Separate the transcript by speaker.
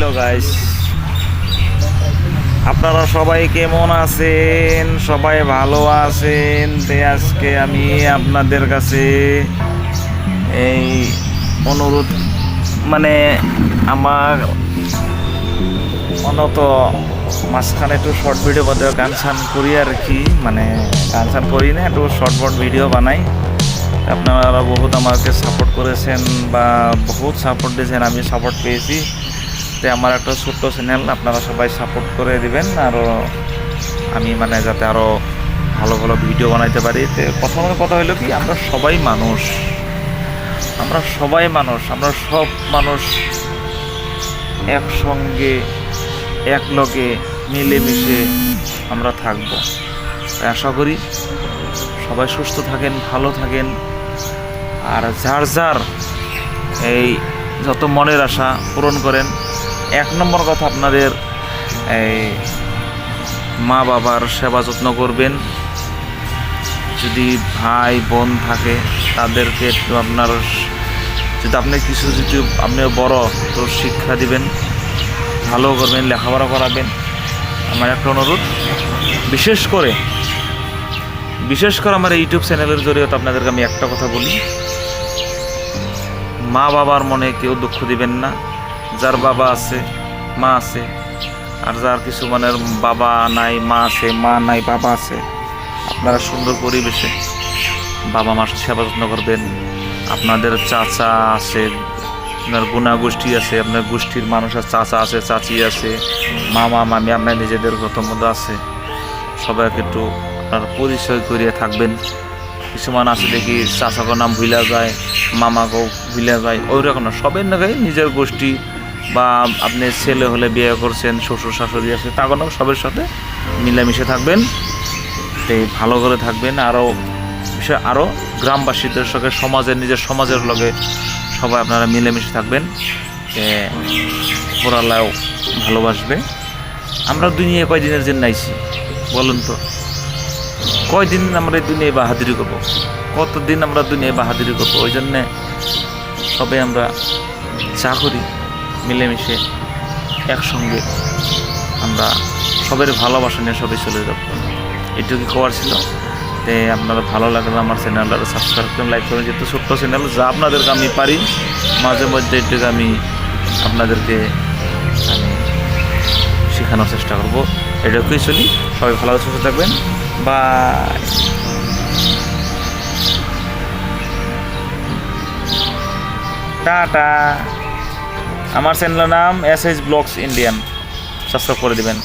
Speaker 1: Hello guys আপনারা সবাই কেমন আছেন? সবাই ভালো আছেন? আজকে আমি আপনাদের কাছে এই অনুরোধ মানে আমার অনত মাঝখানে একটু শর্ট ভিডিও বাদে গান সান করি আর কি। মানে গান সান করি না, একটু শর্ট শর্ট ভিডিও বানাই। আপনারা বহুত আমাকে সাপোর্ট করেছেন বা বহুত সাপোর্ট দিয়েছেন, আমি সাপোর্ট পেয়েছি। তো আমার একটা ছোট্ট চ্যানেল আপনারা সবাই সাপোর্ট করে দিবেন। আরও আমি মানে যাতে আরও ভালো ভালো ভিডিও বানাইতে পারি। তো প্রথমত কথা হলো কি, আমরা সবাই মানুষ। আমরা সবাই মানুষ, আমরা সব মানুষ একসঙ্গে এক লগে মিলেমিশে আমরা থাকব। আশা করি সবাই সুস্থ থাকেন, ভালো থাকেন। আর যার যার এই যত মনের আশা পূরণ করেন এক নম্বর কথা আপনাদের এই মা বাবার সেবা যত্ন করবেন। যদি ভাই, বোন থাকে, তাদেরকে একটু আপনার যদি আপনি কিছু যদি আপনি বড়, তো শিক্ষা দিবেন, ভালো করবেন, লেখাপড়া করাবেন। আমার একটা অনুরোধ, বিশেষ করে বিশেষ করে আমার ইউটিউব চ্যানেলের জরিয়তে আপনাদেরকে আমি একটা কথা বলি। মা বাবার মনে কেউ দুঃখ দিবেন না। যার বাবা আছে, মা আছে, আর যার কিছু মানের বাবা নাই, মা আছে, মা নাই, বাবা আছে, আপনারা সুন্দর পরিবেশে বাবা মার সেবা যত্ন করবেন। আপনাদের চাচা আছে, আপনার গুণা গোষ্ঠী আছে, আপনার গোষ্ঠীর মানুষ আছে, চাচা আছে, চাচি আছে, মামা, মামি আপনার নিজেদের মতো আছে, সবাইকে একটু আপনার পরিচয় করিয়ে থাকবেন। কিছুমান আছে দেখি চাচাকে নাম ভুলা যায় মামাকেও ভুলা যায় ওই রকম না, সবের নাগাই নিজের গোষ্ঠী বা আপনি ছেলে হলে বিয়ে করছেন, শ্বশুর, শাশুড়ি আছে তাগুলো সবের সাথে মিলেমিশে থাকবেন। তো ভালো করে থাকবেন। আরও বিষয়, আরও গ্রামবাসীদের সঙ্গে, সমাজের, নিজের সমাজের লগে সবাই আপনারা মিলেমিশে থাকবেন। ওরালাও ভালোবাসবে। আমরা দুনিয়ায় কয়দিনের জন্য আইছি, বলুন তো? কয়দিন আমরা এই দুনিয়ায় বাহাদুরি করব? কতদিন আমরা দুনিয়ায় বাহাদুরি করব? ওই জন্যে সবাই আমরা চা করি। মিলেমিশে একসঙ্গে আমরা সবের ভালোবাসা নিয়ে সবাই চলে যাব। এটুকু করার ছিল। তে আপনারা ভালো লাগলে আমার চ্যানেলটা সাবস্ক্রাইব করুন লাইক করুন। যেহেতু ছোট্ট চ্যানেল যা আপনাদেরকে আমি পারি, মাঝে মধ্যে এটুকু আমি আপনাদেরকে আমি শেখানোর চেষ্টা করব। এটুকুই চলি। সবাই ভালো সুস্থ থাকবেন। Bye tata. আমার চ্যানেলের নাম S H blogs Indian subscribe করে দিবেন।